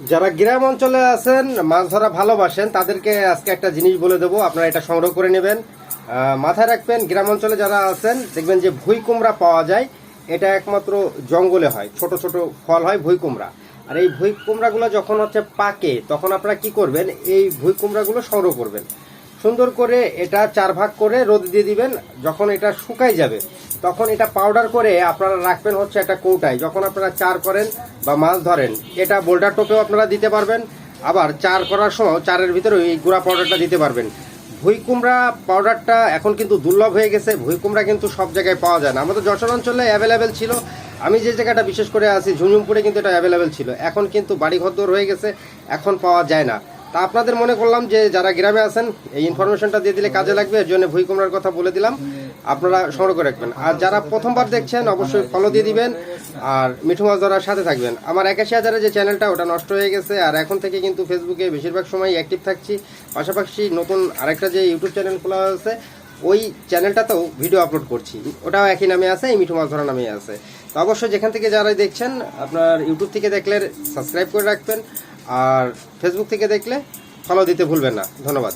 যারা গ্রাম অঞ্চলে আছেন মাছ ধরা ভালোবাসেন, তাদেরকে আজকে একটা জিনিস বলে দেবো। আপনারা এটা সংগ্রহ করে নেবেন। মাথায় রাখবেন, গ্রাম অঞ্চলে যারা আছেন, দেখবেন যে ভুই কুমড়া পাওয়া যায়। এটা একমাত্র জঙ্গলে হয়, ছোট ছোট ফল হয় ভুই কুমড়া। আর এই ভুই কুমড়াগুলো যখন হচ্ছে পাকে, তখন আপনারা কি করবেন? এই ভুই কুমড়াগুলো সংগ্রহ করবেন। সুন্দর করে এটা চার ভাগ করে রোদ দিয়ে দিবেন। যখন এটা শুকাই যাবে, তখন এটা পাউডার করে আপনারা রাখবেন হচ্ছে একটা কৌটায়। যখন আপনারা চার করেন বা মাছ ধরেন, এটা বোল্ডার টোপেও আপনারা দিতে পারবেন। আবার চার করার সময় চারের ভিতরে এই গুঁড়া পাউডারটা দিতে পারবেন। ভুই কুমড়া পাউডারটা এখন কিন্তু দুর্লভ হয়ে গেছে। ভুই কুমড়া কিন্তু সব জায়গায় পাওয়া যায় না। আমাদের যশোর অঞ্চলে অ্যাভেলেবেল ছিল। আমি যে জায়গাটা বিশেষ করে আছি ঝুমঝুমপুরে কিন্তু এটা অ্যাভেলেবেল ছিল। এখন কিন্তু বাড়ি ঘরদোর হয়ে গেছে। এখন পাওয়া যায় না। তা আপনাদের মনে করলাম যে যারা গ্রামে আছেন, এই ইনফরমেশনটা দিয়ে দিলে কাজে লাগবে, এর জন্য ভুই কুমড়ার কথা বলে দিলাম। আপনারা সংগ্রহ করে রাখবেন। আর যারা প্রথমবার দেখছেন, অবশ্যই ফলো দিয়ে দিবেন। আর মিঠু মাছ ধরার সাথে থাকবেন। আমার একাশি হাজারের যে চ্যানেলটা ওটা নষ্ট হয়ে গেছে। আর এখন থেকে কিন্তু ফেসবুকে বেশিরভাগ সময় অ্যাক্টিভ থাকছি। পাশাপাশি নতুন আরেকটা যে ইউটিউব চ্যানেল খোলা হয়েছে ওই চ্যানেলটাতেও ভিডিও আপলোড করছি। ওটাও একই নামে আছে, এই মিঠু মাছ ধরা নামে আছে। তো অবশ্যই যেখান থেকে যারা দেখছেন, আপনার ইউটিউব থেকে দেখলে সাবস্ক্রাইব করে রাখবেন। আর ফেসবুক থেকে দেখলে ফলো দিতে ভুলবেন না। ধন্যবাদ।